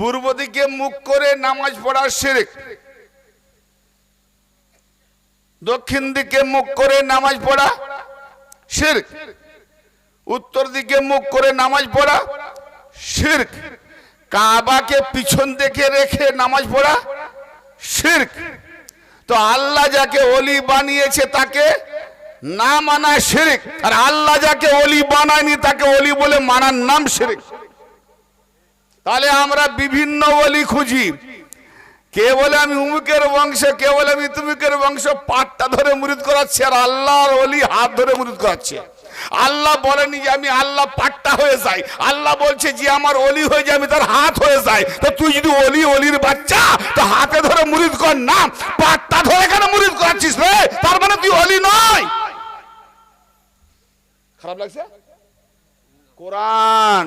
পূর্ব দিকে মুখ করে নামাজ পড়া শিরক। দক্ষিণ দিকে মুখ করে নামাজ পড়া শিরক। উত্তর দিকে মুখ করে নামাজ পড়া শিরক। কাবাকে পিছন দিকে রেখে নামাজ পড়া শিরক। তো আল্লাহ যাকে অলি বানিয়েছে তাকে না মানা শিরিক। আর আল্লাহ যাকে অলি বানায়নি তাকে অলি বলে মানার নাম শিরিক। তাহলে আমরা বিভিন্ন বলি খুঁজি। কে বলে আমি উমুকের বংশ, কে বলে আমি তুমুকের বংশ, পাটটা ধরে মুরিদ করাচ্ছে আর আল্লাহর অলি হাত ধরে মুরিদ করাচ্ছে। আল্লাহ বলেনি যে আমি আল্লাহ পাট্টা হয়ে যাই। আল্লাহ বলছে যে আমার অলি হয়ে যায় আমি তার হাত হয়ে যাই। তো তুই যদি অলি অলির বাচ্চা, তো হাতে ধরে মুরিদ কর না। পাট্টা ধরে কেন মুরিদ করাচ্ছিস রে? তার মানে তুই অলি নয়। খারাপ লাগছে? কোরআন।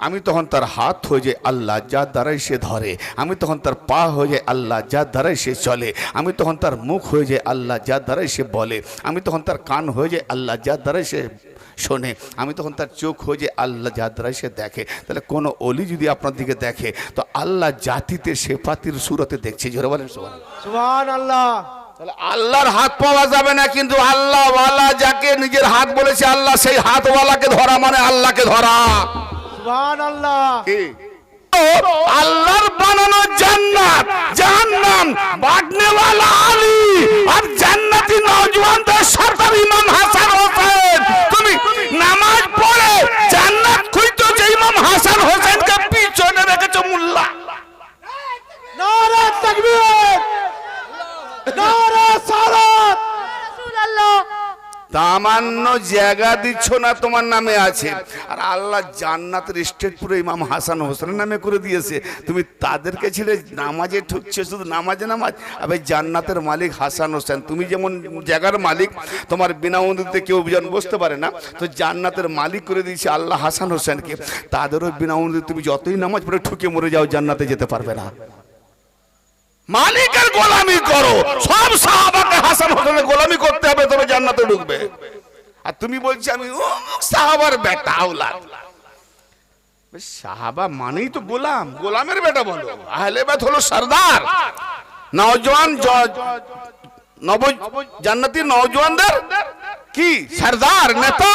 আমি তখন তার হাত হয়ে যায় আল্লাহ যা দ্বারাই সে ধরে আমি তখন তার পা হয়ে যায় আল্লাহ যা দ্বারাই সে চলে আমি তখন তার মুখ হয়ে যায় আল্লাহ যা দ্বারাই সে বলে আমি তখন তার কান হয়ে যায় আল্লাহ যা দ্বারাই সে শোনে আমি তখন তার চোখ হয়ে যায় আল্লাহ যা দ্বারাই সে দেখে। তাহলে কোনো অলি যদি আপনার দিকে দেখে তো আল্লাহ জাতিতে সেফাতির সুরতে দেখছে। জোরে বলেন সুবহান আল্লাহ তাহলে আল্লাহর হাত পাওয়া যাবে না কিন্তু আল্লাহওয়ালা যাকে নিজের হাত বলেছে আল্লাহ সেই হাতওয়ালাকে ধরা মানে আল্লাহকে ধরা। আল্লাহর বানানো জান্নাত। জাহান্নাম বাগনেওয়ালা আলী আর জান্নাতি নওজওয়ানদের সরদার ইমাম হাসান হোসেন। তুমি নামাজ পড়ে জান্নাত খুঁজতো যে ইমাম হাসান হোসেনকে পিছনে রেখেছো মোল্লা। নারে তাকবীর। নারে সালাত। তামান্য জায়গা দিচ্ছ না, তোমার নামে আছে। আর আল্লাহ জান্নাতের স্টেট পুরো ইমাম হাসান হোসেনের নামে করে দিয়েছে। তুমি তাদেরকে ছেড়ে নামাজে ঠুকছে শুধু নামাজে নামাজ? আবার জান্নাতের মালিক হাসান হোসেন, তুমি যেমন জায়গার মালিক, তোমার বিনা অনুমতিতে কেউ যেন বসতে পারে না। তো জান্নাতের মালিক করে দিয়েছে আল্লাহ হাসান হোসেনকে। তাদেরও বিনা অনুমতিতে তুমি যতই নামাজ পড়ে ঠুকে মরে যাও, জান্নাতে যেতে পারবে না। মালিকের গোলামি করো। সব সাহাবাকে হাসান হোসেনের গোলামি করতে হবে, তবে জান্নাতে ঢুকবে। আর তুমি বলছি, আমি সাহাবার বেটা আউলাদ সাহাবা মানেই তো গোলাম। গোলামের বেটা বলো। আহলে বেত হলো সর্দার। নওজোয়ান নব জান্নাতি নওজোয়ানদের কি? সর্দার, নেতা।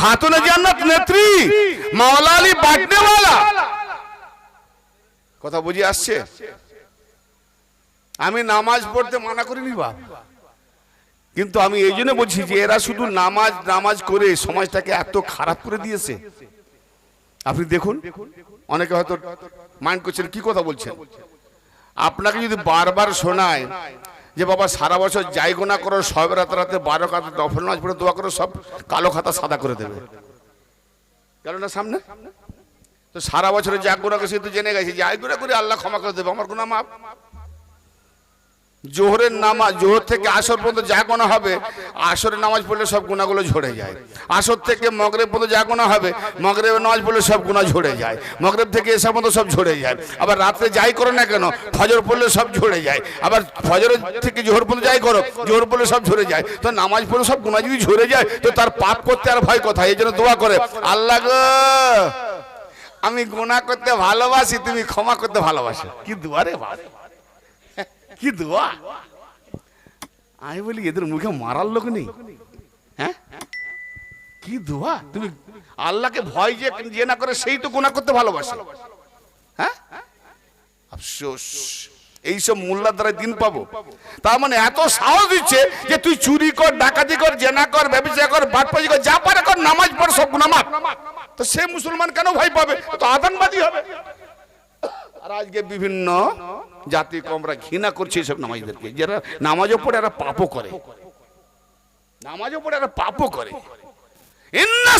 খাতুনে জান্নাত নেত্রী। মাওলা আলী বাটনেওয়ালা কথা বুঝে আসছে? আমি নামাজ পড়তে মানা করিনি বাপ কিন্তু আমি এই জন্য বলছি যে এরা শুধু নামাজ নামাজ করে সমাজটাকে এত খারাপ করে দিয়েছে। আপনি দেখুন, অনেকে হয়তো মাইন্ড করছেন, কি কথা বলছেন? আপনাকে যদি বারবার শোনায় যে বাবা সারা বছর যাই গোনা করো, সব রাতে রাতে বারো কাতে দফল নামাজ পড়ে দোয়া করো, সব কালো খাতা সাদা করে দেবে। গেল না সামনে? তো সারা বছরে যা গোনা করে সে তো জেনে গেছে যাই গোনা করে, আল্লাহ ক্ষমা করে দেবে, আমার গোনা মাপ জোহরের নামাজ, জোহর থেকে আসর পর্যন্ত যা গোনা হবে, আসরের নামাজ পড়লে সব গুণাগুলো ঝরে যায়। আসর থেকে মগরেব পর্যন্ত যা গোনা হবে, মগরেবের নামাজ পড়লে সব গুণা ঝরে যায়। মগরেব থেকে এসব মতো সব ঝরে যায়। আবার রাত্রে যাই করো না কেন, ফজর পড়লে সব ঝরে যায়। আবার ফজর থেকে জোহর পর্যন্ত যাই করো, জোহর পড়লে সব ঝরে যায়। তো নামাজ পড়লে সব গুণা যদি ঝরে যায়, তো তার পাপ করতে আর ভয় কথা এই জন্য দোয়া করে, আল্লাহ গো, আমি গুণা করতে ভালোবাসি, তুমি ক্ষমা করতে ভালোবাসো। কি দুয়ারে বাবা কি দোয়া আমি বলি এদের মুখে মারার লোক নেই হ্যাঁ কি দোয়া তুমি আল্লাহকে ভয় যে যে না করে সেই তো গুণা করতে ভালোবাসে হ্যাঁ আফসোস এইসব মোল্লার দ্বারা দিন পাবো তার মানে এত সাহস দিচ্ছে যে তুই চুরি কর ডাকাতি কর জেনা কর ব্যবসা কর বাটপাজি কর যা পারে কর নামাজ পড় সব মাপ তো সে মুসলমান কেন ভয় পাবে তো আতঙ্কবাদী হবে আজকে বিভিন্ন জাতি কমরা ঘৃণা করছে এসব নামাজদেরকে। যারা নামাজও পড়ে, এরা পাপও করে। নামাজও পড়ে, এরা পাপও করে। ইন্না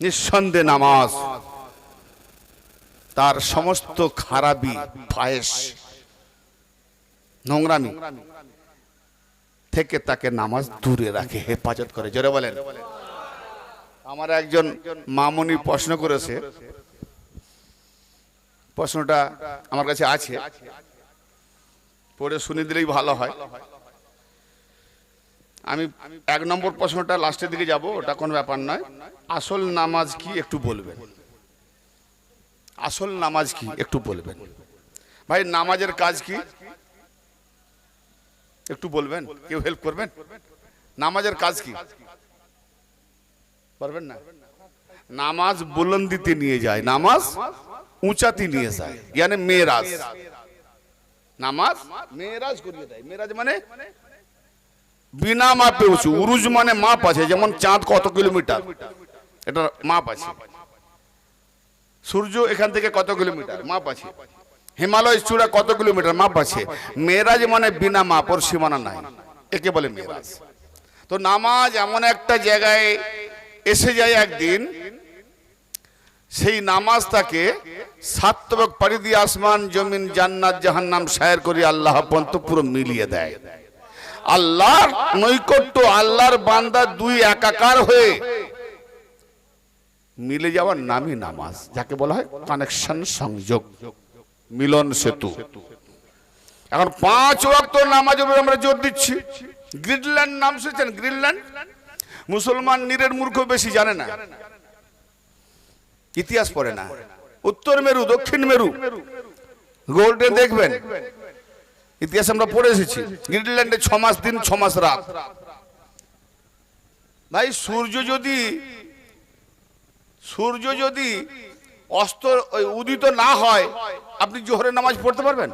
নিঃসন্দেহে নামাজ তার সমস্ত খারাপি ফায়েস নোংরামি থেকে তাকে নামাজ দূরে রাখে, হেফাজত করে। জোরে বলেন। আমার একজন মামনি প্রশ্ন করেছে। প্রশ্নটা আমার কাছে আছে। পড়ে শুনে দিলেই ভালো হয়। আমি এক নম্বর প্রশ্নটা লাস্টের দিকে যাব, ওটা কোনো ব্যাপার নয়। আসল নামাজ কি একটু বলবেন? আসল নামাজ কি একটু বলবেন? ভাই, নামাজের কাজ কি? একটু বলবেন? কেউ হেল্প করবেন? নামাজের কাজ কি? পারবেন না? নামাজ বুলন্দিতে নিয়ে যায়, নামাজ উঁচাতে নিয়ে যায়, ইয়ানি মেরাজ নামাজ মেরাজ করিয়ে দেয়। মেরাজ মানে বিনা মাপে উঁচু, উরুজ মানে মাপ আছে, যেমন চাঁদ কত কিলোমিটার? এটা মাপ আছে। সূর্য এখান থেকে কত কিলোমিটার? মাপ আছে। হিমালয় চূড়া কত কিলোমিটার? মাপ আছে। মেরাজ মানে বিনা মাপ, ওর সীমানা নাই। একে বলে মেরাজ তো নামাজ এমন একটা জায়গায় এসে যায় একদিন, সেই নামাজ তাকে সাত তবক পাড়ি দিয়ে আসমান, জমিন, জান্নাত, জাহান্নাম শায়ের করি আল্লাহ পন্ত পুরো মিলিয়ে দেয়। আল্লাহর নৈকট্য, আল্লাহর বান্দা দুই একাকার হয়ে মিলে যাওয়ার নামই নামাজ, যাকে বলা হয় কানেকশন সংযোগ, মিলন সেতু। এখন পাঁচ ওয়াক্ত নামাজ আমরা জোর দিচ্ছি। গ্রিনল্যান্ড নাম শুনেছেন? গ্রিনল্যান্ড? মুসলমান নীরের মূর্খ বেশি জানে না। ইতিহাস পড়ে না। উত্তর মেরু, দক্ষিণ মেরু। গোল্ডেন দেখবেন। ইতিহাস আমরা পড়ে এসেছি। গ্রিনল্যান্ডে ছ মাস দিন, ছ মাস রাত। ভাই, সূর্য যদি সূর্য যদি অস্ত উদিত না হয়, আপনি জোহরের নামাজ পড়তে পারবেন?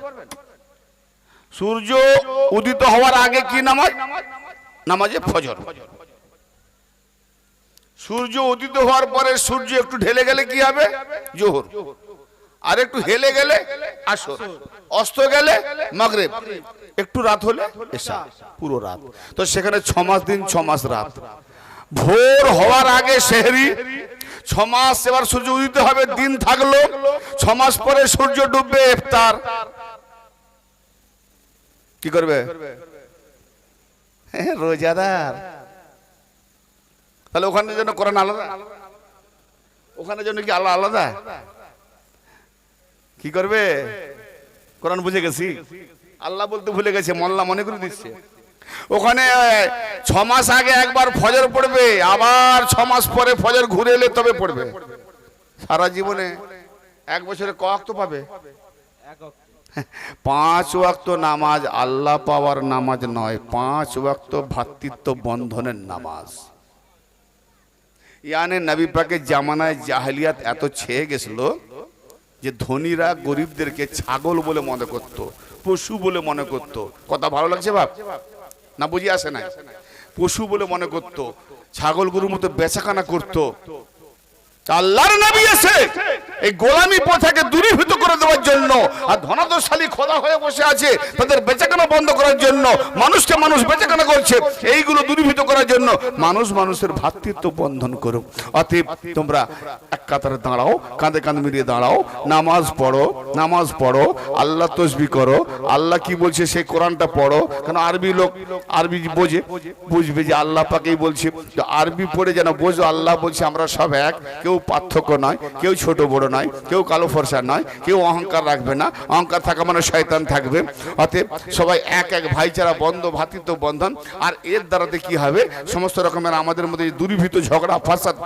সূর্য উদিত হওয়ার আগে কি নামাজ? নামাজে ফজর। সূর্য উদিত হওয়ার পরে সূর্য একটু ঢেলে গেলে কি হবে? জোহর। আর একটু হেলে গেলে আসর। অস্ত গেলে মাগরেব। একটু রাত হলে এসা পুরো রাত। তো সেখানে ছ মাস দিন, ছ মাস রাত। ভোর হওয়ার আগে সেহরি, ছ মাস এবার সূর্য উদিত হবে, দিন থাকল, ছ মাস পরে সূর্য ডুববে, ইফতার। কি করবে? রোজাদার। তাহলে ওখানে জন্য কোরআন আলাদা? ওখানে জন্য কি আল্লাহ আলাদা? কি করবে? কোরআন বুঝে গেছি। আল্লাহ বলতে ভুলে গেছে, মল্লা মনে করে দিচ্ছে। ওখানে ছ মাস আগে একবার ফজর পড়বে, আবার ছ মাস পরে ফজর ঘুরে এলে তবে পড়বে। সারা জীবনে এক বছরে ক অক্ত পাবে? পাঁচ ওয়াক্ত নামাজ আল্লাহ পাওয়ার নামাজ নয়, পাঁচ ওয়াক্ত ভ্রাতৃত্ব বন্ধনের নামাজ। ইয়ানে নবী পাকের জামানায় জাহেলিয়াত এত ছেয়ে গেছিল যে ধনীরা গরিবদেরকে ছাগল বলে মনে করত, পশু বলে মনে করত। কথা ভালো লাগছে বাপ? না বুঝি আসে না পশু বলে মনে করত, ছাগল গরুর মতো বেচাকানা করত। আল্লাহর নবী এসে এই গোলামি প্রথাকে দূরীভূত করে দেওয়ার জন্য আর ধনাদশালী খোদা হয়ে বসে আছে তাদের বেচাকেনা বন্ধ করার জন্য, মানুষকে মানুষ বেচাকেনা করছে, এইগুলো দূরীভূত করার জন্য মানুষ মানুষের ভ্রাতৃত্ব বন্ধন করুক। অতএব তোমরা এক কাতারে দাঁড়াও, কাঁধে কাঁধ মিলিয়ে দাঁড়াও, নামাজ পড়ো নামাজ পড়ো, আল্লাহ তসবি করো, আল্লাহ কি বলছে সেই কোরআনটা পড়ো কারণ আরবি লোক, আরবি বোঝে, বুঝবে যে আল্লাহ পাকেই বলছে আরবি পড়ে যেন বোঝো, আল্লাহ বলছে আমরা সব এক, কেউ পার্থক্য নয়, কেউ ছোট বড় নয়, কেউ কালো ফর্সা নয়, কেউ অহংকার রাখবে না। অহংকার থাকা মানে শয়তান থাকবে। অতএব সবাই এক এক ভাইচারা, বন্ধ, ভাতৃত্ব, বন্ধন। আর এর দ্বারাতে কি হবে? সমস্ত রকমের আমাদের মধ্যে দূরীভূত ঝগড়া, ফাসাদ,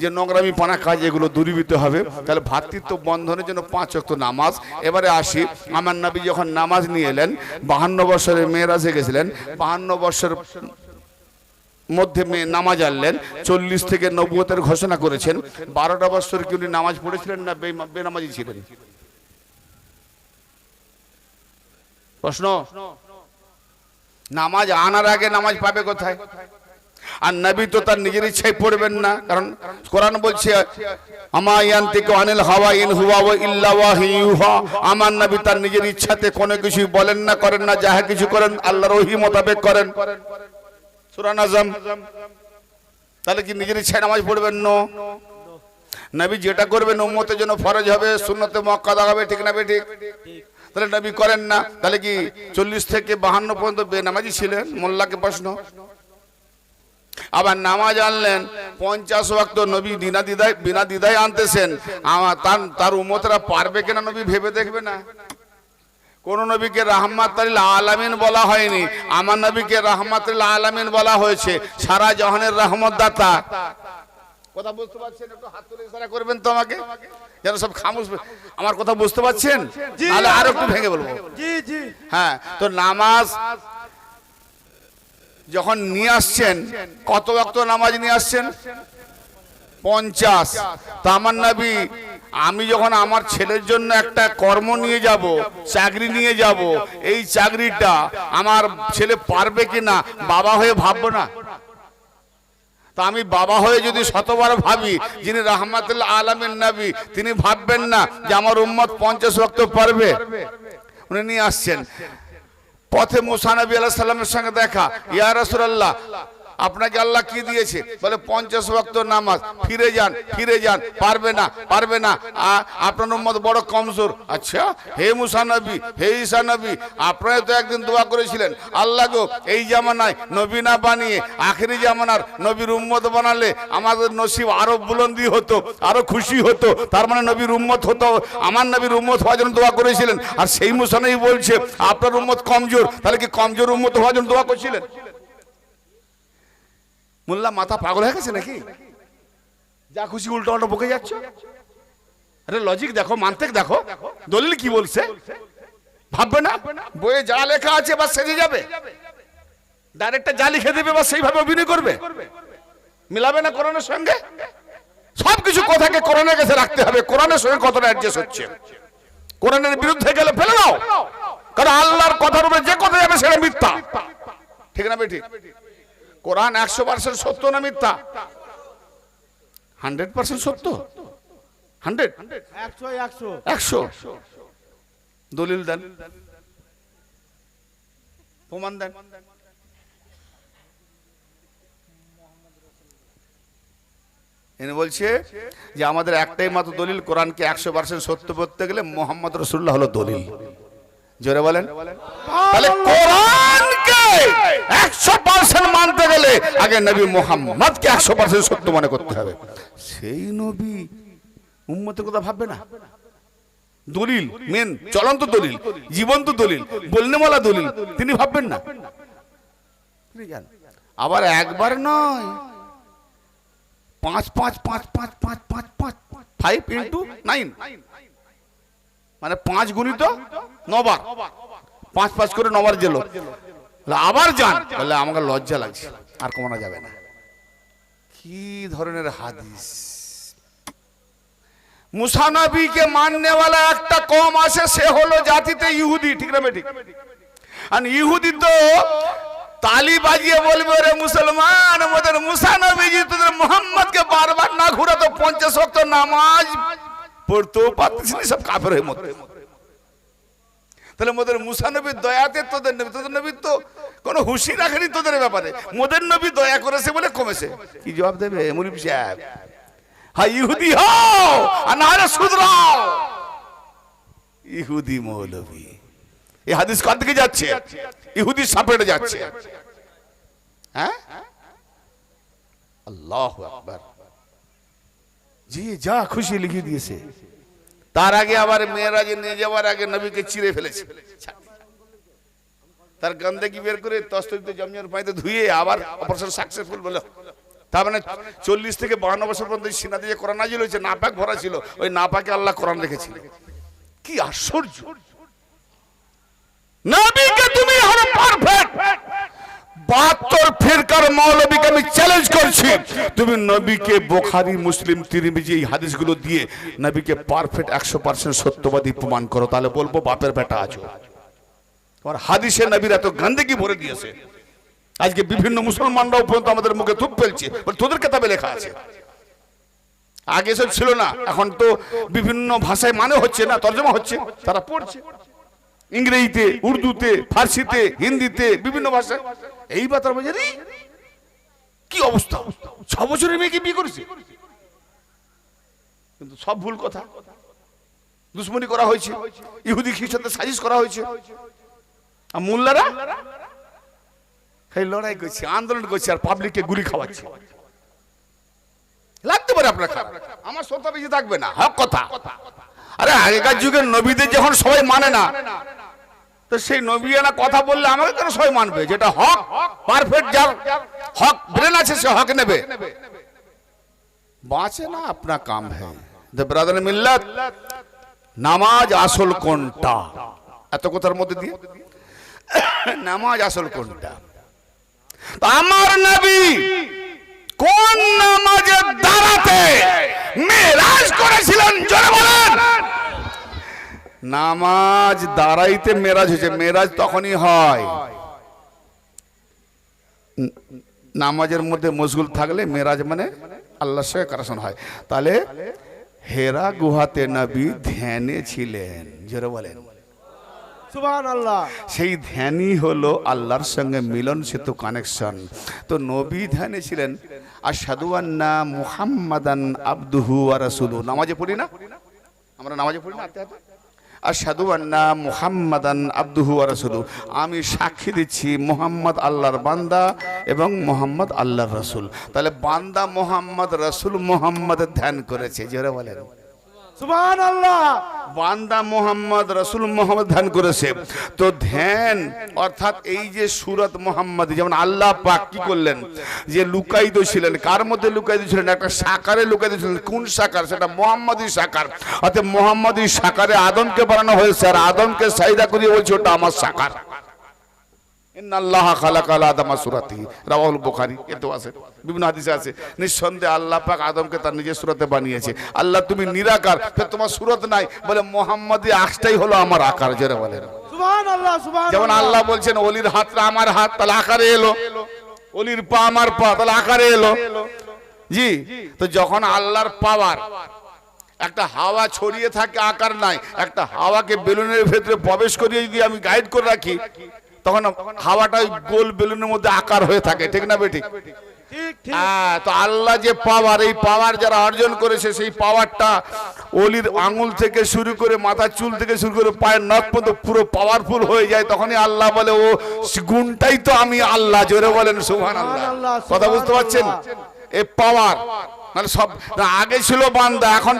যে নোংরামি পানা কাজ, এগুলো দূরীভূত হবে। তাহলে ভ্রাতৃত্ব বন্ধনের জন্য পাঁচ অক্ত নামাজ। এবারে আসি, আমার নবী যখন নামাজ নিয়ে এলেন, বাহান্ন বছরের মেয়েরাজে গেছিলেন, বাহান্ন বছর মধ্যে নামাজ আনলেন, চল্লিশ থেকে নব্বতের ঘোষণা করেছেন। বারোটা বছর কি উনি নামাজ পড়েছিলেন না বেনামাজি ছিলেন? প্রশ্ন? নামাজ আনার আগে নামাজ পাবে কোথায়? আর নবী তো তার নিজের ইচ্ছায় পড়বেন না, কারণ কোরআন বলছে আমার নবী তার নিজের ইচ্ছাতে কোনো কিছুই বলেন না, করেন না, যাহা কিছু করেন, আল্লাহর ওহী মোতাবেক করেন। সূরা আজম তাহলে কি নিজের ইচ্ছায় নামাজ পড়বেন? নো নবী যেটা করবেন, উম্মতের জন্য ফরজ হবে শূন্যতে মক্কা হবে, ঠিক না ঠিক? তাহলে নবী করেন না। তাহলে কি চল্লিশ থেকে বাহান্ন পর্যন্ত বেনামাজি ছিলেন? মোল্লাকে প্রশ্ন। আবার নামাজ আনলেন, পঞ্চাশ ওয়াক্ত নবী দিনা দিদায় বিনা দিদায় আনতেছেন। আমার তার তার উম্মতরা পারবে কিনা নবী ভেবে দেখবে না। কোন নবীকে রাহমাত আলামিন বলা হয়নি। আমার নবীকে রাহমাত আলামিন বলা হয়েছে। সারা জাহানের রহমত দাতা কথা বুঝতে পারছেন? একটু হাত তুলে ইশারা করবেন তো আমাকে? যেন সব খামোশ আমার কথা বুঝতে পারছেন। তাহলে আর একটু ভেঙে বলব। জি জি। হ্যাঁ তো নামাজ যখন নিয়ে আসছেন কত ওয়াক্ত নামাজ নিয়ে আসছেন? পঞ্চাশ। তো আমার নবী আমি যখন আমার ছেলের জন্য একটা কর্ম নিয়ে যাব, চাকরি নিয়ে যাব, এই চাকরিটা আমার ছেলে পারবে কি না বাবা হয়ে ভাববো না। তা আমি বাবা হয়ে যদি শতবার ভাবি, যিনি রহমাতুল্লাহ আলমের নবী, তিনি ভাববেন না যে আমার উম্মত পঞ্চাশ রক্ত পারবে। উনি নিয়ে আসছেন। পথে মুসা নবী আল্লাহ সাল্লামের সঙ্গে দেখা, ইয়া রাসূলুল্লাহ আপনাকে আল্লাহ কি দিয়েছে? বলে পঞ্চাশ ভক্ত নামাজ। ফিরে যান ফিরে যান। পারবে না পারবে না। আপনার উম্মত বড় কমজোর। আচ্ছা হে মুসা নবী, হে ঈসা নবী, আপনারা তো একদিন দোয়া করেছিলেন। আল্লাহ গো, এই জামানায় নবী না বানিয়ে, আখেরি জামানার নবীর উম্মত বানালে আমাদের নসিব আরও বুলন্দি হতো, আরও খুশি হতো। তার মানে নবীর উম্মত হতো, আমার নবীর উম্মত হওয়ার জন্য দোয়া করেছিলেন। আর সেই মুসা নবী বলছে, আপনার উম্মত কমজোর, তাহলে কি কমজোর উম্মত হওয়ার জন্য দোয়া করছিলেন? মোল্লা মাথা পাগল হয়ে গেছে নাকি? যা খুশি উল্টো উল্টো বকে যাচ্ছ? আরে লজিক দেখো, মান্তেক দেখো। দলিল কি বলছে? ভাববে না? বইয়ে যা লেখা আছে বা সেজে যাবে। ডাইরেক্টটা যা লিখে দেবে বা সেইভাবে অভিনয় করবে। মিলাবে না কোরআনের সঙ্গে? সবকিছু কথাকে কোরআনের কাছে রাখতে হবে। কোরআনের সঙ্গে কতটা অ্যাডজাস্ট হচ্ছে? কোরআনের বিরুদ্ধে গেলে ফেলে দাও। কারণ আল্লাহর কথার উপরে যে কথা যাবে সেটা মিথ্যা। ঠিক না বেঠিক? কোরআন একশো পার্সেন্ট সত্য না মিথ্যা? হান্ড্রেড পার্সেন্ট সত্য। হান্ড্রেড? একশো দলিল দেন। প্রমাণ দেন। এনে বলছে যে আমাদের একটাই মাত্র দলিল কোরআনকে একশো পার্সেন্ট সত্য করতে গেলে মোহাম্মদ রসুল্লাহ হলো দলিল। জোরে বলেন। তাহলে কোরআনকে একশো পার্সেন্ট মানতে গেলে আগে নবী মোহাম্মদকে একশো পার্সেন্ট সত্য মনে করতে হবে। সেই নবী উম্মতের কথা ভাববে না। দলিল মেন চলন্ত দলিল, জীবন্ত দলিল, বলনেওয়ালা দলিল, তিনি ভাববেন না। আবার একবার নয়, পাঁচ পাঁচ পাঁচ পাঁচ পাঁচ পাঁচ পাঁচ ফাইভ ইন্টু নাইন মানে পাঁচ গুণিত নবার। পাঁচ পাঁচ করে নবার গেল আবার যান বলে আমাকে লজ্জা লাগছে, আর কমানো যাবে না। কি ধরনের হাদিস? মুসানবীকে মাননেওয়ালা একটা কম আছে, সে হলো জাতিতে ইহুদি, ঠিক না ঠিক আর ইহুদি তো তালি বাজিয়ে বলবে রে মুসলমান, আমাদের মুসানবীজি তোদের মোহাম্মদকে বারবার না ঘুরাতো, পঞ্চাশ ওয়াক্ত নামাজ পড়তেও পারতিস না সব কাফের হয়ে মতো তাহলে মোদের মুসানবীর দয়াতে তোদের নবী তোদের নবী তো কোনো হুশি রাখেনি তোদের ব্যাপারে। মোদের নবী দয়া করেছে বলে কমেছে। কি জবাব দেবে মুরিব সাহেব? হ্যাঁ ইহুদি হও আর না হলে শুধরাও ইহুদি মৌলবী এই হাদিস কার দিকে যাচ্ছে? ইহুদি সাপেটে যাচ্ছে। হ্যাঁ? আল্লাহ আকবার। জি যা খুশি লিখে দিয়েছে। তার আগে আবার মেয়েরা যে নিয়ে যাওয়ার আগে নবীকে চিড়ে ফেলেছে। তার গন্ধকি বের করে তস্তরিত জমজমের পানিতে ধুয়ে আবার অপারেশন সাকসেসফুল বলে। তার মানে চল্লিশ থেকে বাহান্ন বছর পর্যন্ত এই সিনাতে যে কোরআন নাজিল হয়েছে, নাপাক ভরা ছিল, ওই নাপাকে আল্লাহ করান রেখেছিল। কি আশ্চর্য! নবীকে তুমি বাহাত্তর ফিরকার মৌলবীকে আমি চ্যালেঞ্জ করছি। তুমি নবীকে, বোখারি, মুসলিম, তিরমিজি এই হাদিসগুলো দিয়ে নবীকে পারফেক্ট একশো পার্সেন্ট সত্যবাদী প্রমাণ করো। তাহলে বলব বাপের বেটা আছো তোমার হাদিসে নবীর এত গান্ধীকে ভরে দিয়েছে আজকে বিভিন্ন মুসলমানরাও পর্যন্ত আমাদের মুখে থুপ ফেলছে। তোদের কেতাবে লেখা আছে। আগে সব ছিল না, এখন তো বিভিন্ন ভাষায় মানে হচ্ছে না, তর্জমা হচ্ছে, তারা পড়ছে। ইংরেজিতে, উর্দুতে, ফার্সিতে, হিন্দিতে, বিভিন্ন ভাষায়। এই তার বাজারে কি অবস্থা? ছ বছরের মেয়েকে বিয়ে করেছে? কিন্তু সব ভুল কথা। দুশ্মনী করা হয়েছে। ইহুদি, খ্রিস্টানদের সাজিশ করা হয়েছে। আর মোল্লারা? লড়াই করছে, আন্দোলন করছে আর পাবলিককে গুলি খাওয়াচ্ছে। লাগতে পারে আপনার আমার শ্রদ্ধা বেশি থাকবে না। হক কথা। আরে আগেকার যুগের নবীদের যখন সবাই মানে না তো সেই নবীনা কথা বললে আমাকে কেন সবাই মানবে? যেটা হক পারফেক্ট যার হক ব্রেন আছে, সে হক নেবে। বাঁচে না আপনা কাম হ্যাঁ ব্রাদার মিল্লাত, নামাজ আসল কোনটা? এত কথার মধ্যে দিয়ে? নামাজ আসল কোনটা? আমার নবী কোন নামাজের দ্বারাতে মেরাজ করেছিলেন? জোরে বলেন। নামাজ দাঁড়াইতে মেরাজ হয়েছে মেরাজ তখনই হয়। নামাজের মধ্যে মশগুল থাকলে মেরাজ মানে আল্লাহর সঙ্গে কারাসন হয়। তাহলে হেরা গুহাতে নবী ধ্যানে ছিলেন জোরে বলেন। সেই ধ্যানই হলো আল্লাহর সঙ্গে মিলন সেতু কানেকশন। তো নবী ধ্যানে ছিলেন আর সাধুয়ান্না মুহাম্মাদান আব্দুহু আর রাসুলু নামাজে পড়ি না? আমরা নামাজে পড়ি না? হাতে? হাতে? আন্না মুহাম্মাদান আব্দুহু রাসুলু আমি সাক্ষী দিচ্ছি মোহাম্মদ আল্লাহর বান্দা এবং মোহাম্মদ আল্লাহর রসুল তাহলে বান্দা মোহাম্মদ, রসুল মোহাম্মদের ধ্যান করেছে, জোরে বলেন বান্দা মোহাম্মদ, রসুল মোহাম্মদ ধ্যান করেছে। তো ধ্যান, অর্থাৎ এই যে সুরত মোহাম্মদ, যেমন আল্লাহ কি করলেন? যে কার মধ্যে একটা সাকারে কোন সাকার? মোহাম্মদী সাকার। অর্থাৎ মোহাম্মদী আদমকে বানানো হয়েছে, আর আদমকে সাইদা করিয়ে বলছে, ওটা আমার সাকার। আল্লাহ খালাকাল আদামা সুরাতিহি রাওয়াহুল বুখারী এতো আছে বিভিন্ন হাদিসে আছে। নিঃসন্দেহে আল্লাহ পাক আদমকে তার নিজের সুরতে বানিয়েছে। আল্লাহ তুমি নিরাকার ফের তোমার সুরত নাই। বলে মোহাম্মদী হলো আমার আকার জেরে যেমন আল্লাহ বলছেন অলির হাতটা আমার হাত তাহলে আকারে এলো। অলির পা আমার পা তাহলে আকারে এলো। জি তো যখন আল্লাহর পাওয়ার একটা হাওয়া ছড়িয়ে থাকে আকার নাই একটা হাওয়াকে বেলুনের ভেতরে প্রবেশ করিয়ে যদি আমি গাইড করে রাখি তখন হাওয়াটা ওই গোল বেলুনের মধ্যে আকার হয়ে থাকে ঠিক না বেঠিক ঠিক ঠিক। হ্যাঁ, তো আল্লাহ যে পাওয়ার এই পাওয়ার যারা অর্জন করেছে সেই পাওয়ারটা অলির আঙুল থেকে শুরু করে মাথার চুল থেকে শুরু করে পায়ের নখ পর্যন্ত পুরো পাওয়ারফুল হয়ে যায় তখনই আল্লাহ বলে ও গুণটাই তো আমি আল্লাহ জোরে বলেন সুহান আল্লাহ কথা বুঝতে পারছেন? এ পাওয়ার মানে সব আগে ছিল বান্দা এখন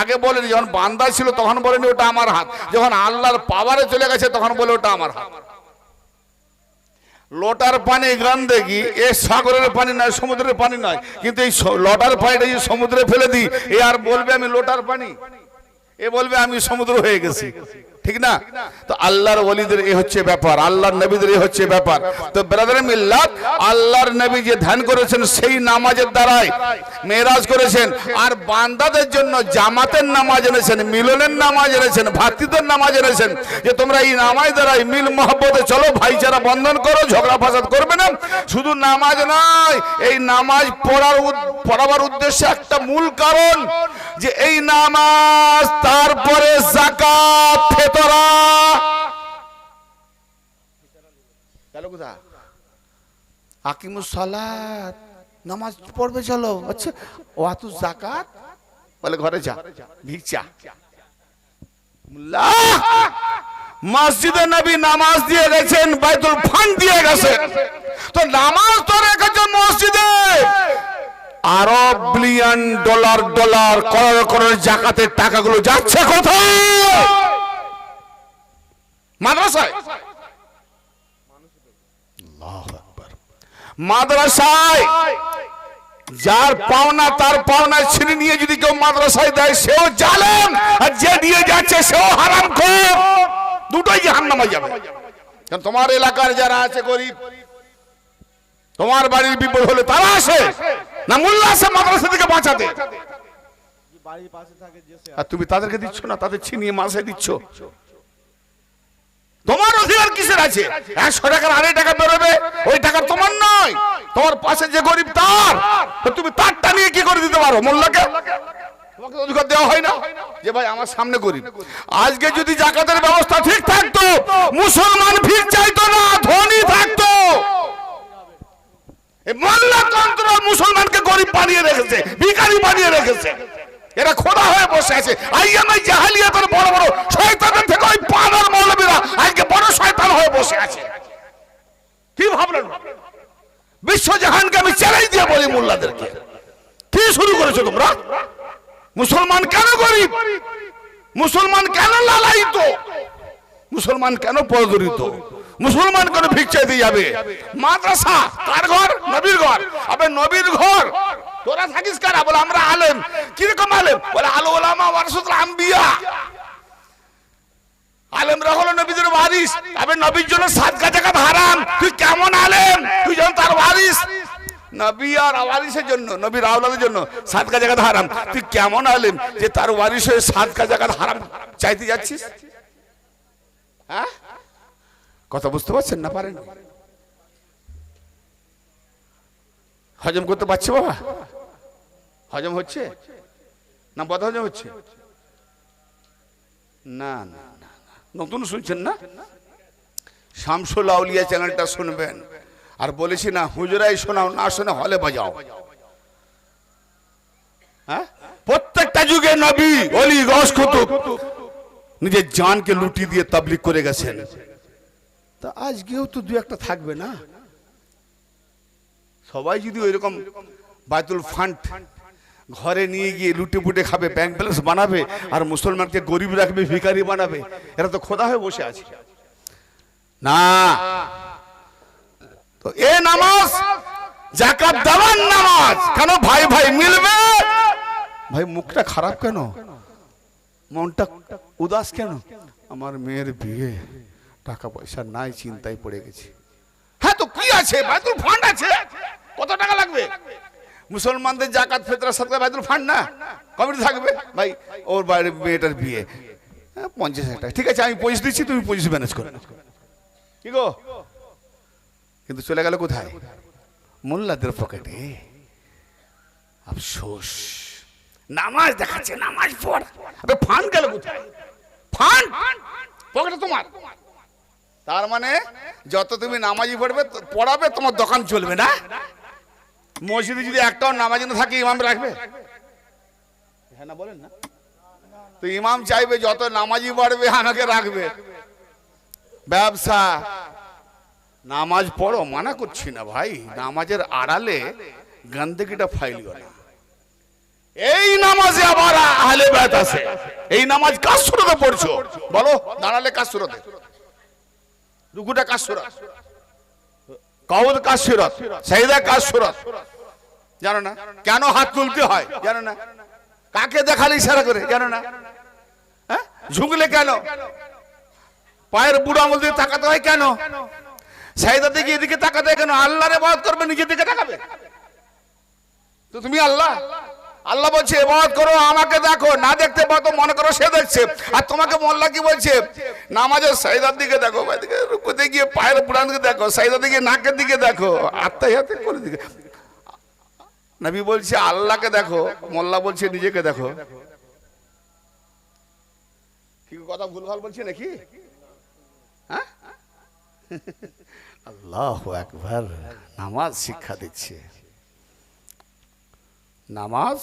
আগে বলেনি যখন বান্দা ছিল তখন বলেনি ওটা আমার হাত। যখন আল্লাহর পাওয়ারে চলে গেছে তখন বলে ওটা আমার হাত। লোটার পানি গান দেখি এ সাগরের পানি নয়, সমুদ্রের পানি নয়। কিন্তু এই লটার পানিটা যদি সমুদ্রে ফেলে দিই, এ আর বলবে আমি লোটার পানি? এ বলবে আমি সমুদ্র হয়ে গেছি। ঠিক না? তো আল্লাহর ওলিদের এ হচ্ছে ব্যাপার, আল্লাহর নবীদের এ হচ্ছে ব্যাপার। তো ব্রাদার মিল্লাত আল্লাহর নবী যে ধ্যান করেছেন সেই নামাজের দ্বারাই মেরাজ করেছেন। আর বান্দাদের জন্য জামাতের নামাজ এনেছেন, মিলনের নামাজ এনেছেন ভাতৃত্বের নামাজ এনেছেন। যে তোমরা এই নামাজ দ্বারাই মিল মহব্বতে চলো, ভাইচারা বন্ধন করো, ঝগড়া ফাসাদ করবে না। শুধু নামাজ নয়, এই নামাজ পড়ার পড়াবার উদ্দেশ্যে একটা মূল কারণ, যে এই নামাজ তারপরে জাকাত নামাজ পড়বে, চলো। আচ্ছা ওয়াতু জাকাত বলে ঘরে যা ভিক্ষা মসজিদে নবী নামাজ দিয়ে গেছেন, বাইতুল ফান্ড দিয়ে গেছে। তো নামাজ তো রেখেছে মসজিদে। আরব billion dollar dollar crore crore জাকাতের টাকাগুলো যাচ্ছে কোথায়? মাদ্রাসায়। মাদ্রাসায়। যার পাওনা তার পাওনা ছিনে নিয়ে যদি কেউ মাদ্রাসায় দেয় সেও জালেম। আর যে দিয়ে যাচ্ছে সেও হারাম খুব। দুটোই জাহান্নামে যাবে। তোমার এলাকার যারা আছে গরিব তোমার বাড়ির বিপদ হলে তারা আসে। না মোল্লা আসে মাদ্রাসা থেকে বাঁচাতে। বাড়ির পাশে থাকে যে সে আর তুমি তাদেরকে দিচ্ছ না তাদের ছিনিয়ে মাসে দিচ্ছ। তোমার অধিকার কিসের আছে? একশো টাকার আড়াই টাকা বেরোবে, ওই টাকা তোমার নয়। তোমার পাশে যে গরিব তার তুমি তারটা নিয়ে কি করে দিতে পারো মোল্লাকে? না। থাকতো না মোল্লা মুসলমানকে গরিব বানিয়ে রেখেছে, ভিখারি বানিয়ে রেখেছে। এরা খোদা হয়ে বসে আছে। আইএমআই জাহালিয়াতের বড় বড় শয়তানের থেকে ওই পানার মৌলবীরা আজকে বড় শয়তান হয়ে বসে আছে। কি ভাবলেন বিশ্ব জাহানকে আমি চ্যালেঞ্জ দিয়ে বলি মোল্লাদেরকে। কি শুরু করেছ তোমরা? মুসলমান কেন গরিব? মুসলমান কেন লালায়িত? মুসলমান কেন পদরিত মুসলমান কেন ভিক্ষা দিয়ে যাবে? মাদ্রাসা কার ঘর, নবীর ঘর। আবে নবীর ঘর। তোরা থাকিস কারা? বলে, আমরা আলেম। কীরকম আলেম? বলে আলো ওলামা ওয়ারসুল আম্বিয়া। আলেমরা হলো নবীদের ওয়ারিস। আবে নবীর জন্য সাত সাদকা জাকাত হারাম। তুই কেমন আলেম? তুই যখন তার ওয়ারিস। নবী আর ওয়ারিসের জন্য, নবীর আওলাদের জন্য সাদকা জাকাত হারাম। তুই কেমন আলেম যে তার ওয়ারিস হয়ে সাদকা জাকাত হারাম চাইতে যাচ্ছিস? হ্যাঁ? কথা বুঝতে পারছেন না পারেন? হজম করতে পারছে বাবা? হজম হচ্ছে? না বদ হজম হচ্ছে? না না। নতুন শুনছেন না? শামসুল আউলিয়া চ্যানেলটা শুনবেন। আর বলেছি না, হুজরাই শোনাও, না শোনা হলে বাজাও। হ্যাঁ? প্রত্যেকটা যুগে নবী, অলি গস কুতুব, নিজের জানকে লুটি দিয়ে তাবলিক করে গেছেন। তা আজকেও তো দু একটা থাকবে না? সবাই যদি ওইরকম বায়তুল ফান্ড ঘরে নিয়ে গিয়ে লুটে পুটে খাবে ব্যাংক ব্যালেন্স বানাবে, আর মুসলমানকে গরিব রাখবে, ভিখারি বানাবে, এরা তো খোদা হয়ে বসে আছে। না। তো এ নামাজ, জাকাত দেওয়ার নামাজ, কেন ভাই ভাই মিলবে? ভাই, মুখটা খারাপ কেন? মনটা উদাস কেন? আমার মেয়ের বিয়ে, টাকা পয়সা নাই, চিন্তায় পড়ে গেছে। হ্যাঁ তো কি আছে? বাইতুল ফান্ড আছে। কত টাকা লাগবে? মুসলমানদের জাকাত ফেতরা সাদকা বাইতুল ফান্ড না? কমিটি থাকবে? ভাই ওর বাইরে মেয়েটার বিয়ে। হ্যাঁ, পঞ্চাশ হাজার টাকা। ঠিক আছে আমি পঁচিশ দিচ্ছি তুমি পঁচিশ ম্যানেজ করো। কি গো? কিন্তু চলে গেল কোথায়? মোল্লাদের পকেটে। আফসোস। নামাজ দেখাচ্ছে নামাজ পড়। ফান্ড গেল কোথায়? পকেটে তোমার। তার মানে যত তুমি নামাজি পড়বে পড়াবে তোমার দোকান চলবে না? মসজিদে যদি একটাও নামাজ না থাকে ইমাম রাখবে? হ্যাঁ না বলেন না। তো ইমাম চাইবে যত নামাজি পড়বে আমাকে রাখবে। ব্যবসা। নামাজ পড়ো মানা করছি না ভাই। নামাজের আড়ালে গন্দগিটা ফাইল না। এই নামাজে আবার আহলে বায়াত আছে। এই নামাজ কার সুরতে পড়ছো? বলো দাঁড়ালে কার সুরতে? রুকুটা কার সুরত কওদ কার সুরত, সাইদা সুরত। জানো না? কেন হাত তুলতে হয়? জানো না? কাকে দেখালে ইশারা করে? জানো না? হ্যাঁ? ঝুঁকলে কেন? পায়ের বুড়ো আঙুল দিয়ে তাকাতে হয় কেন? সাইদা দিকে এদিকে তাকাতে হয় কেন? আল্লাহরে বাদ করবে, নিজের দিকে তাকাবে? তো তুমি আল্লাহ? আল্লাহ বলছে এবাদত করো, আমাকে দেখো, না দেখতে পাও তো মনে করো সে দেখছে। আর তোমাকে মোল্লা কি বলছে? নামাজের সাইদার দিকে দেখো রুকুতে গিয়ে পায়ের বুড়ান দিকে দেখো, সাইদার দিকে নাকের দিকে দেখো আত্মাই হাতে করে দিকে। নবী বলছে, আল্লাহকে দেখো, মোল্লা বলছে, নিজেকে দেখো। কি কথা, ভুলভাল বলছে নাকি? হ্যাঁ? আল্লাহ একবার নামাজ শিক্ষা দিচ্ছে। নামাজ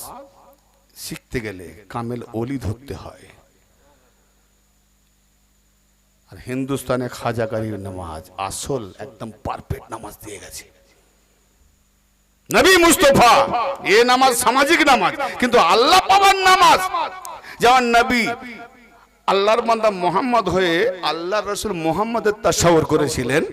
শিখতে গেলে কামেল অলি ধরতে হয়। আর হিন্দুস্তানে খাজাকারীর নামাজ, আসল একদম পারফেক্ট নামাজ দিয়ে গেছে। নবী মুস্তফা, এ নামাজ সামাজিক নামাজ, কিন্তু আল্লাহ পাবার নামাজ যেমন নবী আল্লাহর বান্দা মোহাম্মদ হয়ে আল্লাহ রসুল মোহাম্মদের তাসাউর করেছিলেন।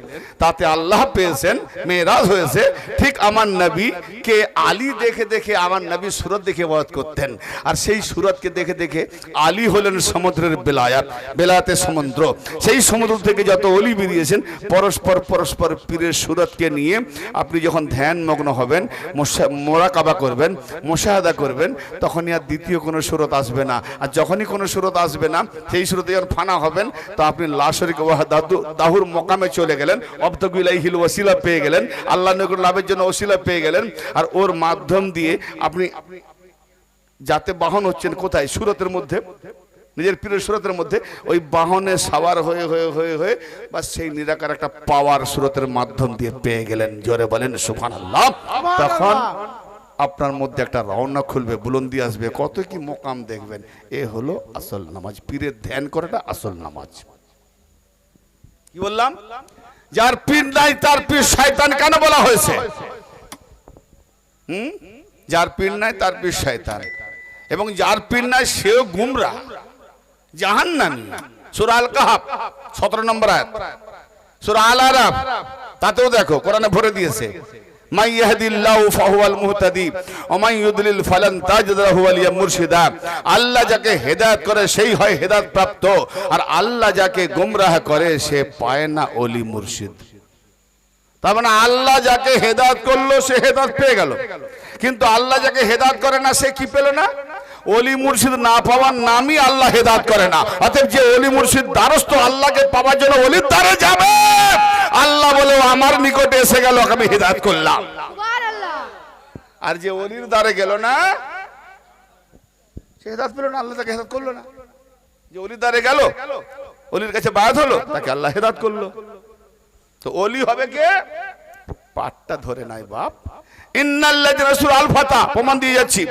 তাতে আল্লাহ পেয়েছেন, মেয়েরাজ হয়েছে। ঠিক আমার নবী কে আলী দেখে দেখে আমার নবী সুরত দেখে বধ করতেন। আর সেই সুরতকে দেখে দেখে আলী হলেন সমুদ্রের বেলায়াত বেলায়াতের সমুদ্র। সেই সমুদ্র থেকে যত অলি বেরিয়েছেন, পরস্পর পরস্পর পীরের সুরতকে নিয়ে আপনি যখন ধ্যান মগ্ন হবেন মোরাকাবা করবেন, মোশাহাদা করবেন, তখনই আর দ্বিতীয় কোনো সুরত আসবে না। আর যখনই কোনো সুরত আসবে না সেই সুরতে যখন ফানা হবেন তো আপনি লাশরিক দাদু দাহুর মকামে চলে গেলেন অব্দগুলাই হিল ওসিলা পেয়ে গেলেন আল্লাহ নগর লাভের জন্য ওসিলা পেয়ে গেলেন আর ওর মাধ্যম দিয়ে আপনি যাতে বাহন হচ্ছেন কোথায়? সুরতের মধ্যে নিজের প্রিয় সুরতের মধ্যে ওই বাহনে সাওয়ার হয়ে হয়ে হয়ে হয়ে বা সেই নিরাকার একটা পাওয়ার সুরতের মাধ্যম দিয়ে পেয়ে গেলেন। জোরে বলেন সুফান আল্লাহ তখন আপনার মধ্যে একটা রওনা খুলবে, বুলন্দি আসবে, কত কি মোকাম দেখবেন। এ হলো আসল নামাজ, পীরের ধ্যান করাটা আসল নামাজ। কি বললাম? যার পীর নাই, তার পীর শয়তান কেন বলা হয়েছে? হুম? যার পীর নাই, তার পীর শয়তান। এবং যার পীর নাই, সেও গুমরা। জাহান্নামী। সূরা আল কাহাব 17 নম্বর আয়াত। সূরা আল আরাফ তাতেও দেখো, কোরআনে ভরে দিয়েছে। মাই يهد الله فهو المهتدي ومن يضلل فلن تجد له وليا مرشدا আল্লাহ যাকে হেদায়েত করে, সেই হয় হেদায়েত প্রাপ্ত। আর আল্লাহ যাকে গোমরাহ করে, সে পায় না ওলি মুর্শিদ। তার মানে আল্লাহ যাকে হেদায়েত করল, সে হেদায়েত পেয়ে গেল। কিন্তু আল্লাহ যাকে হেদায়েত করে না, সে কি পেল না? অলি মুর্শিদ না পাওয়ার নামই আল্লাহ হেদাত করে না। অতএব যে অলি মুর্শিদ দ্বারস্থ আল্লাহকে পাওয়ার জন্য অলির দ্বারে যাবে। আল্লাহ বলে আমার নিকটে এসে গেল আমি হেদাত করলাম। আর যে অলির দ্বারে গেল না সে হেদাত পেল না আল্লাহ তাকে হেদাত করল না। যে অলির দ্বারে গেল অলির কাছে বায়াত হলো তাকে আল্লাহ হেদাত করল। তো অলি হবে কে? পাটটা ধরে নাই বাপ। যাচ্ছি।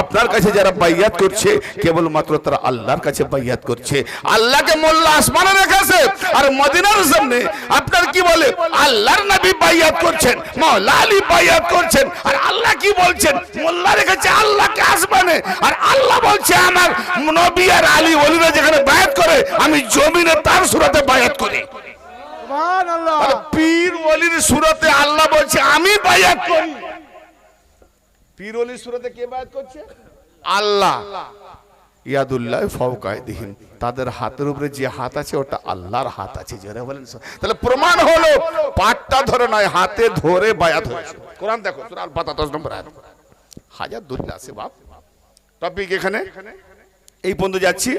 আপনার কাছে যারা আল্লাহর কাছে আল্লাহকে আপনার কি বলে? আল্লাহর নবী বাইয়াত করছেন করছেন, আর আল্লাহ কি বলছেন? মোল্লা রেখেছে আল্লাহকে আসমানে, আর আল্লাহ বলছে, আমার নবী আর আলী ওলিরা যেখানে বায়াত করে, আমি জমিনে তার সুরাতে বায়াত করি। সুবহানাল্লাহ। পীর ওলির সুরতে আল্লাহ বলছে আমি বায়াত করি। পীর ওলির সুরতে কে বায়াত করছে? আল্লাহ। ইয়াদুল্লাহ ফাওকায়দিহিম তাদের হাতের উপরে যে হাত আছে ওটা আল্লাহর হাত আছে। যারা বলেন তাহলে প্রমাণ হলো পাটটা ধরে নয় হাতে ধরে বায়াত হয়েছে। কোরআন দেখো সূরা আল ফাতহা 10 নম্বর আয়াত। হাজার দলিল আছে বাপ। টপিক এখানে। এই পর্যন্ত যাচ্ছি।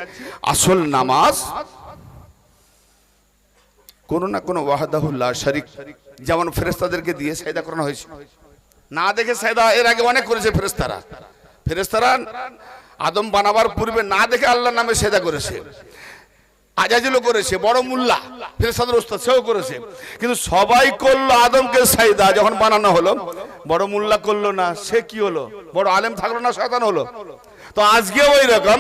আসল নামাজ কোনো না কোনো ওয়াহাদাহুল্লাহ শরিক, যেমন ফেরেস্তাদেরকে দিয়ে সায়দা করানো হয়েছে। না দেখে সায়দা এর আগে অনেক করেছে ফেরেস্তারা ফেরেস্তারা আদম বানাবার পূর্বে না দেখে আল্লাহর নামে সেদা করেছে। আজাজিলও করেছে, বড় মুল্লা ফেরেস্তাদের ওস্তাদ, সেও করেছে। কিন্তু সবাই করল আদমকে সাইদা যখন বানানো হলো, বড় মুল্লা করল না, সে কি হলো? বড় আলেম থাকল না, শয়তান হলো? তো আজকে ওই রকম,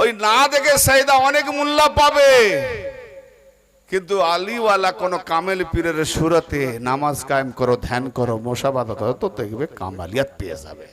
ওই না দেখে সাইদা অনেক মুল্লা পাবে। কিন্তু আলিওয়ালা কোন কামেল পীরের সুরতে নামাজ কায়েম করো, ধ্যান করো মোশাবাদা করো তো দেখবে কামালিয়াত পেয়ে যাবে।